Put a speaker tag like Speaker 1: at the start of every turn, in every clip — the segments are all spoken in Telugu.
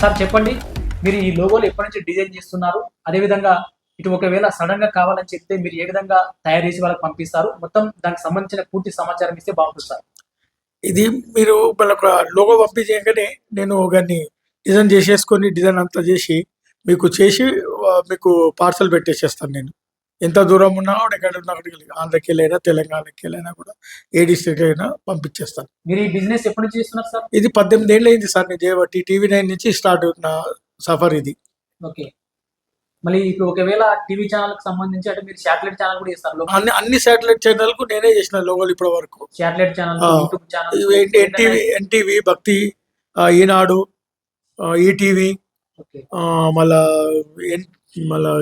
Speaker 1: సార్ చెప్పండి మీరు ఈ లోగోలు ఎప్పటి నుంచి డిజైన్ చేస్తున్నారు? అదేవిధంగా ఇటు ఒకవేళ సడన్గా కావాలని చెప్తే మీరు ఏ విధంగా తయారు చేసి వాళ్ళకి పంపిస్తారు? మొత్తం దానికి సంబంధించిన పూర్తి సమాచారం ఇస్తే బాగుంటుంది సార్.
Speaker 2: ఇది మీరు వాళ్ళకు లోగో పంపించగానే నేను దాన్ని డిజైన్ చేసేసుకొని డిజైన్ అంతా చేసి మీకు చేసి మీకు పార్సల్ పెట్టేసేస్తాను నేను. ఎంత దూరం ఉన్నా కూడా ఎక్కడ ఉన్నా అక్కడికి ఆంధ్రకి వెళ్ళైనా తెలంగాణకి వెళ్ళైనా కూడా ఏ డిస్ట్రిక్ట్ అయినా పంపించేస్తాను
Speaker 1: మీరు ఈ బిజినెస్ ఎప్పటి నుంచి చేస్తున్నారు సార్?
Speaker 2: ఇది పద్దెనిమిది ఏళ్ళు అయింది సార్ నేను చేయబట్టి టీవీ నైన్ నుంచి స్టార్ట్ నా సఫర్ ఇది.
Speaker 1: ఓకే. మళ్ళీ ఇప్పుడు ఒకవేళ టీవీ ఛానల్కి సంబంధించి అంటే మీరు శాటిలైట్ ఛానల్ కూడా చేస్తారు.
Speaker 2: అన్ని అన్ని శాటిలైట్ ఛానల్కు నేనే చేసిన లోగోలు ఇప్పటి వరకు.
Speaker 1: Satellite channel. YouTube channel
Speaker 2: NTV NTV Bhakti Eenadu ETV
Speaker 1: okay.
Speaker 2: ఆ, మళ్ళా మళ్ళా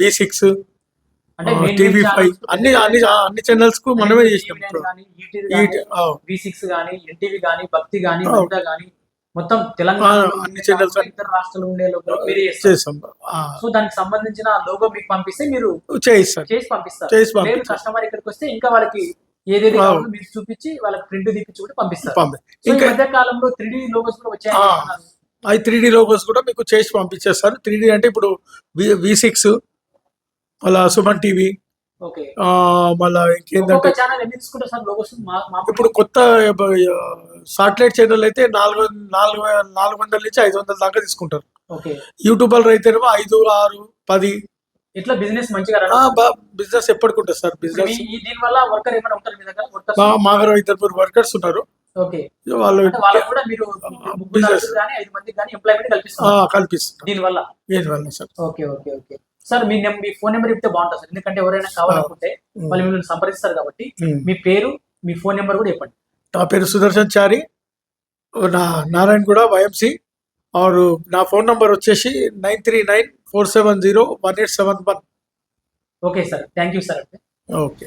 Speaker 2: బి సిక్స్ టీవీ ఫైవ్ అన్ని అన్ని అన్ని ఛానల్స్కు మనమే చేసినాం ఇప్పుడు ఈ- ఆ,
Speaker 1: వి సిక్స్ గానీ ఎన్టీవీ గానీ భక్తి గానీ
Speaker 2: ఆ.
Speaker 1: వనిత గానీ మొత్తం తెలంగాణ
Speaker 2: అన్ని
Speaker 1: ఇతర రాష్ట్రాలు ఉండే లోపల మీరే
Speaker 2: చేస్తాం
Speaker 1: సో దానికి సంబంధించిన లోగో మీకు పంపిస్తే మీరు
Speaker 2: చేయిస్తాం
Speaker 1: చేసి పంపిస్తారు.
Speaker 2: చేసి
Speaker 1: కస్టమర్ ఇక్కడికి వస్తే ఇంకా వాళ్ళకి ఏదేది. కావాలో మీరు చూపించి వాళ్ళకి ప్రింట్ తీపించి కూడా పంపిస్తారు. ఈ
Speaker 2: ఇంకా
Speaker 1: మధ్య కాలంలో త్రీ డి లోగోస్ కూడా వచ్చాయి.
Speaker 2: అవి త్రీ డి లోగోస్ కూడా మీకు చేసి పంపించేస్తాను త్రీ డి అంటే ఇప్పుడు వి సిక్స్ మళ్ళా సుమన్ టీవీ మళ్ళా ఇంకేంటంటే ఇప్పుడు కొత్త సాటిలైట్ ఛానల్ అయితే నాలుగు నాలుగు నాలుగు వందల నుంచి ఐదు వందల దాకా తీసుకుంటారు.
Speaker 1: ఓకే.
Speaker 2: యూట్యూబర్ అయితేనేమో ఐదు ఆరు పది.
Speaker 1: ఇట్లా బిజినెస్ మంచిగా
Speaker 2: బిజినెస్ ఎప్పటికుంటుంది సార్ బిజినెస్
Speaker 1: దీని వల్ల వర్కర్ ఏమైనా ఉంటారు మీ దగ్గర?
Speaker 2: మా ఇద్దరు వర్కర్స్ ఉన్నారు
Speaker 1: ఓకే.
Speaker 2: వాళ్ళు
Speaker 1: కూడా మీరు ముగ్గురు
Speaker 2: Business.
Speaker 1: నలుగురు కానీ ఐదు మందికి కానీ ఎంప్లాయ్మెంట్
Speaker 2: ఆ,
Speaker 1: కల్పిస్తున్నారు.
Speaker 2: కల్పిస్తున్నారు.
Speaker 1: దీని వల్ల?
Speaker 2: దీనివల్ల sir.
Speaker 1: Okay okay okay. Sir మీ నెంబర్ మీ ఫోన్ నెంబర్ ఇస్తే బాగుంటుంది సార్. ఎందుకంటే ఎవరైనా కావాలనుకుంటే వాళ్ళు మిమ్మల్ని సంప్రదిస్తారు కాబట్టి మీ పేరు మీ ఫోన్ నెంబర్ కూడా చెప్పండి.
Speaker 2: నా పేరు సుదర్శన్ చారి. నా నారాయణ కూడా వైఎంసీ ఆరు నా ఫోన్ నంబర్ వచ్చేసి nine three nine four seven zero one eight seven one.
Speaker 1: Okay sir. Thank you sir అంటే
Speaker 2: ఓకే.